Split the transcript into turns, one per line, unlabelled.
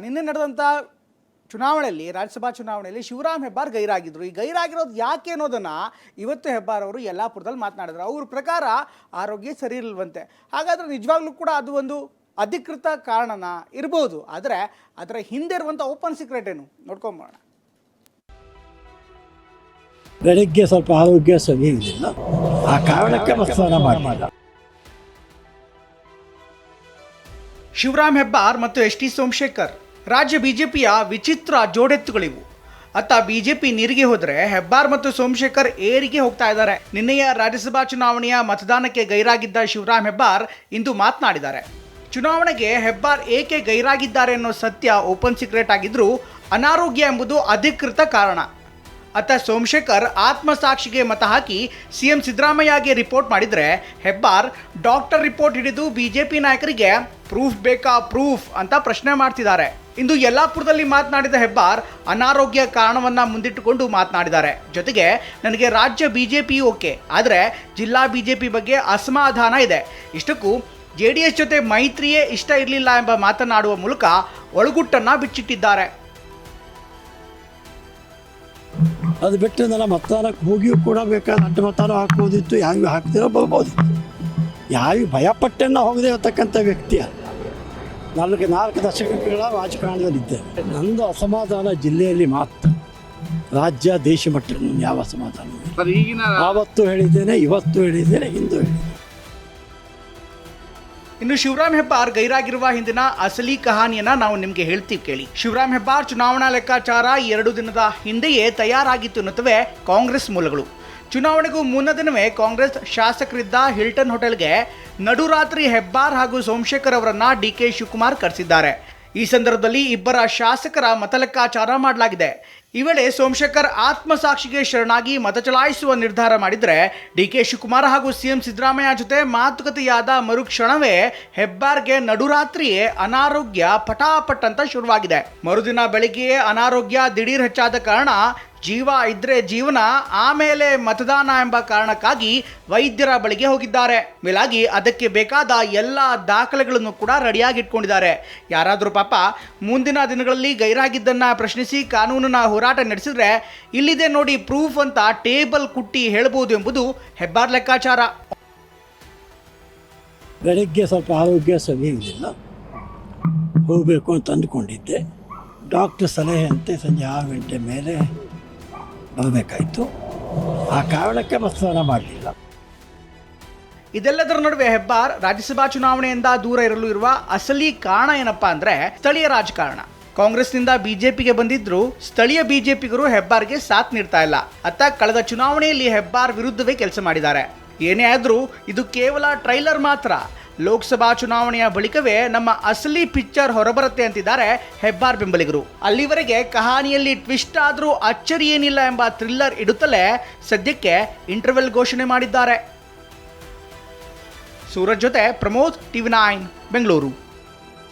ನಿನ್ನೆ ನಡೆದಂಥ ಚುನಾವಣೆಯಲ್ಲಿ ರಾಜ್ಯಸಭಾ ಚುನಾವಣೆಯಲ್ಲಿ ಶಿವರಾಮ್ ಹೆಬ್ಬಾರ್ ಗೈರಾಗಿದ್ರು. ಈ ಗೈರಾಗಿರೋದು ಯಾಕೆ ಅನ್ನೋದನ್ನ ಇವತ್ತು ಹೆಬ್ಬಾರ್ ಅವರು ಯಲ್ಲಾಪುರದಲ್ಲಿ ಮಾತನಾಡಿದ್ರು. ಅವ್ರ ಪ್ರಕಾರ ಆರೋಗ್ಯ ಸರಿ ಇಲ್ವಂತೆ. ಹಾಗಾದ್ರೆ ನಿಜವಾಗ್ಲೂ ಕೂಡ ಅದು ಒಂದು ಅಧಿಕೃತ ಕಾರಣನ ಇರ್ಬೋದು. ಆದರೆ ಅದರ ಹಿಂದೆ ಇರುವಂಥ ಓಪನ್ ಸೀಕ್ರೆಟ್ ಏನು? ನೋಡ್ಕೊಂಬೋಣ
ಬೆಳಿಗ್ಗೆ ಸ್ವಲ್ಪ ಆರೋಗ್ಯ ಸರಿ ಇರಲಿಲ್ಲ. ಆ ಕಾರಣಕ್ಕೆ ಮತದಾನ ಮಾಡಿಲ್ಲ
ಶಿವರಾಮ್ ಹೆಬ್ಬಾರ್ ಮತ್ತು ಎಸ್ ಟಿ ಸೋಮಶೇಖರ್ ರಾಜ್ಯ ಬಿಜೆಪಿಯ ವಿಚಿತ್ರ ಜೋಡೆತ್ತುಗಳಿವು. ಅತ್ತ ಬಿಜೆಪಿ ನೀರಿಗೆ ಹೋದರೆ ಹೆಬ್ಬಾರ್ ಮತ್ತು ಸೋಮಶೇಖರ್ ಏರಿಗೆ ಹೋಗ್ತಾ ಇದ್ದಾರೆ. ನಿನ್ನೆಯ ರಾಜ್ಯಸಭಾ ಚುನಾವಣೆಯ ಮತದಾನಕ್ಕೆ ಗೈರಾಗಿದ್ದ ಶಿವರಾಮ್ ಹೆಬ್ಬಾರ್ ಇಂದು ಮಾತನಾಡಿದ್ದಾರೆ. ಚುನಾವಣೆಗೆ ಹೆಬ್ಬಾರ್ ಏಕೆ ಗೈರಾಗಿದ್ದಾರೆ ಅನ್ನೋ ಸತ್ಯ ಓಪನ್ ಸೀಕ್ರೆಟ್ ಆಗಿದ್ರೂ ಅನಾರೋಗ್ಯ ಎಂಬುದು ಅಧಿಕೃತ ಕಾರಣ. ಅತ್ತ ಸೋಮಶೇಖರ್ ಆತ್ಮಸಾಕ್ಷಿಗೆ ಮತ ಹಾಕಿ ಸಿಎಂ ಸಿದ್ದರಾಮಯ್ಯಗೆ ರಿಪೋರ್ಟ್ ಮಾಡಿದರೆ ಹೆಬ್ಬಾರ್ ಡಾಕ್ಟರ್ ರಿಪೋರ್ಟ್ ಹಿಡಿದು ಬಿಜೆಪಿ ನಾಯಕರಿಗೆ ಪ್ರೂಫ್ ಬೇಕಾ ಪ್ರೂಫ್ ಅಂತ ಪ್ರಶ್ನೆ ಮಾಡ್ತಿದ್ದಾರೆ. ಇಂದು ಯಲ್ಲಾಪುರದಲ್ಲಿ ಮಾತನಾಡಿದ ಹೆಬ್ಬಾರ್ ಅನಾರೋಗ್ಯ ಕಾರಣವನ್ನ ಮುಂದಿಟ್ಟುಕೊಂಡು ಮಾತನಾಡಿದ್ದಾರೆ. ಜೊತೆಗೆ ನನಗೆ ರಾಜ್ಯ ಬಿಜೆಪಿ ಓಕೆ, ಆದರೆ ಜಿಲ್ಲಾ ಬಿಜೆಪಿ ಬಗ್ಗೆ ಅಸಮಾಧಾನ ಇದೆ. ಇಷ್ಟಕ್ಕೂ ಜೆ ಡಿ ಎಸ್ ಜೊತೆ ಮೈತ್ರಿಯೇ ಇಷ್ಟ ಇರಲಿಲ್ಲ ಎಂಬ ಮಾತನಾಡುವ ಮೂಲಕ ಒಳಗುಟ್ಟನ್ನ ಬಿಚ್ಚಿಟ್ಟಿದ್ದಾರೆ.
ಅದು ಬಿಟ್ಟು ನನ್ನ ಮತದಾನಕ್ಕೆ ಹೋಗಿಯೂ ಕೂಡ ಬೇಕಾದ ಅಡ್ಡ ಮತದಾನ ಹಾಕ್ಬೋದಿತ್ತು ಹ್ಯಾಂಗ ಹಾಕ್ತಿರೋ ಬರ್ಬೋದಿತ್ತು. ಯಾವ ಭಯಪಟ್ಟನ್ನು ಹೋಗದೆ ಇರತಕ್ಕಂಥ ವ್ಯಕ್ತಿ ಅಲ್ಲ ನಾಲ್ಕು ನಾಲ್ಕು ದಶಕಗಳ ರಾಜಕಾರಣದಲ್ಲಿದ್ದೆ ನಂದು ಅಸಮಾಧಾನ ಜಿಲ್ಲೆಯಲ್ಲಿ ಮಾತ್ರ. ರಾಜ್ಯ ದೇಶ ಮಟ್ಟ ಯಾವ ಅಸಮಾಧಾನ. ಆವತ್ತು ಹೇಳಿದ್ದೇನೆ ಇವತ್ತು ಹೇಳಿದ್ದೇನೆ ಇಂದು ಹೇಳಿದ್ದೇನೆ.
ಇನ್ನು ಶಿವರಾಮ್ ಹೆಬ್ಬಾರ್ ಗೈರಾಗಿರುವ ಹಿಂದಿನ ಅಸಲಿ ಕಹಾನಿಯನ್ನ ನಾವು ನಿಮಗೆ ಹೇಳ್ತೀವಿ ಕೇಳಿ. ಶಿವರಾಮ್ ಹೆಬ್ಬಾರ್ ಚುನಾವಣಾ ಲೆಕ್ಕಾಚಾರ ಎರಡು ದಿನದ ಹಿಂದೆಯೇ ತಯಾರಾಗಿತ್ತು ಎನ್ನುತ್ತವೆ ಕಾಂಗ್ರೆಸ್ ಮೂಲಗಳು. ಚುನಾವಣೆಗೂ ಮುನ್ನ ದಿನವೇ ಕಾಂಗ್ರೆಸ್ ಶಾಸಕರಿದ್ದ ಹಿಲ್ಟನ್ ಹೋಟೆಲ್ಗೆ ನಡುರಾತ್ರಿ ಹೆಬ್ಬಾರ್ ಹಾಗೂ ಸೋಮಶೇಖರ್ ಅವರನ್ನ ಡಿ ಕೆ ಶಿವಕುಮಾರ್ ಕರೆಸಿದ್ದಾರೆ. ಈ ಸಂದರ್ಭದಲ್ಲಿ ಇಬ್ಬರ ಶಾಸಕರ ಮತಲೆಕ್ಕಾಚಾರ ಮಾಡಲಾಗಿದೆ. ಈ ವೇಳೆ ಸೋಮಶೇಖರ್ ಆತ್ಮಸಾಕ್ಷಿಗೆ ಶರಣಾಗಿ ಮತ ಚಲಾಯಿಸುವ ನಿರ್ಧಾರ ಮಾಡಿದರೆ ಡಿ ಕೆ ಶಿವಕುಮಾರ್ ಹಾಗೂ ಸಿಎಂ ಸಿದ್ದರಾಮಯ್ಯ ಜೊತೆ ಮಾತುಕತೆಯಾದ ಮರುಕ್ಷಣವೇ ಹೆಬ್ಬಾರ್ಗೆ ನಡುರಾತ್ರಿಯೇ ಅನಾರೋಗ್ಯ ಪಟಾಪಟ್ ಅಂತ ಶುರುವಾಗಿದೆ. ಮರುದಿನ ಬೆಳಿಗ್ಗೆಯೇ ಅನಾರೋಗ್ಯ ದಿಢೀರ್ ಹೆಚ್ಚಾದ ಕಾರಣ ಜೀವ ಇದ್ರೆ ಜೀವನ, ಆಮೇಲೆ ಮತದಾನ ಎಂಬ ಕಾರಣಕ್ಕಾಗಿ ವೈದ್ಯರ ಬಳಿಗೆ ಹೋಗಿದ್ದಾರೆ. ಮೇಲಾಗಿ ಅದಕ್ಕೆ ಬೇಕಾದ ಎಲ್ಲ ದಾಖಲೆಗಳನ್ನು ಕೂಡ ರೆಡಿಯಾಗಿ ಇಟ್ಕೊಂಡಿದ್ದಾರೆ. ಯಾರಾದರೂ ಪಾಪ ಮುಂದಿನ ದಿನಗಳಲ್ಲಿ ಗೈರಾಗಿದ್ದನ್ನು ಪ್ರಶ್ನಿಸಿ ಕಾನೂನಿನ ಹೋರಾಟ ನಡೆಸಿದ್ರೆ ಇಲ್ಲಿದೆ ನೋಡಿ ಪ್ರೂಫ್ ಅಂತ ಟೇಬಲ್ ಕುಟ್ಟಿ ಹೇಳ್ಬೋದು ಎಂಬುದು ಹೆಬ್ಬಾರ್ ಲೆಕ್ಕಾಚಾರ.
ಬೆಳಿಗ್ಗೆ ಸ್ವಲ್ಪ ಆರೋಗ್ಯ ಸರಿ ಇರಲಿಲ್ಲ. ಹೋಗಬೇಕು ಅಂತ ಅಂದ್ಕೊಂಡಿದ್ದೆ. ಡಾಕ್ಟರ್ ಸಲಹೆಯಂತೆ ಸಂಜೆ ಆರು ಗಂಟೆ ಮೇಲೆ ಬರಬೇಕಾಯಿತು ಆ ಕಾರಣಕ್ಕೆ ಮತದಾನ ಮಾಡಲಿಲ್ಲ.
ಇದೆಲ್ಲದರ ನಡುವೆ ಹೆಬ್ಬಾರ್ ರಾಜ್ಯಸಭಾ ಚುನಾವಣೆಯಿಂದ ದೂರ ಇರಲು ಇರುವ ಅಸಲಿ ಕಾರಣ ಏನಪ್ಪಾ ಅಂದ್ರೆ ಸ್ಥಳೀಯ ರಾಜಕಾರಣ. ಕಾಂಗ್ರೆಸ್ನಿಂದ ಬಿಜೆಪಿಗೆ ಬಂದಿದ್ರು ಸ್ಥಳೀಯ ಬಿಜೆಪಿಗರು ಹೆಬ್ಬಾರ್ಗೆ ಸಾಥ್ ನೀಡ್ತಾ ಇಲ್ಲ. ಅತ್ತ ಕಳೆದ ಚುನಾವಣೆಯಲ್ಲಿ ಹೆಬ್ಬಾರ್ ವಿರುದ್ಧವೇ ಕೆಲಸ ಮಾಡಿದ್ದಾರೆ. ಏನೇ ಆದ್ರೂ ಇದು ಕೇವಲ ಟ್ರೈಲರ್ ಮಾತ್ರ. ಲೋಕಸಭಾ ಚುನಾವಣೆಯ ಬಳಿಕವೇ ನಮ್ಮ ಅಸಲಿ ಪಿಕ್ಚರ್ ಹೊರಬರುತ್ತೆ ಅಂತಿದ್ದಾರೆ ಹೆಬ್ಬಾರ್ ಬೆಂಬಲಿಗರು. ಅಲ್ಲಿವರೆಗೆ ಕಹಾನಿಯಲ್ಲಿ ಟ್ವಿಸ್ಟ್ ಆದರೂ ಅಚ್ಚರಿ ಏನಿಲ್ಲ ಎಂಬ ಥ್ರಿಲ್ಲರ್ ಇಡುತ್ತಲೇ ಸದ್ಯಕ್ಕೆ ಇಂಟರ್ವೆಲ್ ಘೋಷಣೆ ಮಾಡಿದ್ದಾರೆ. ಸೂರಜ್ ಜೊತೆ ಪ್ರಮೋದ್ ಟಿವಿ ನೈನ್, ಬೆಂಗಳೂರು.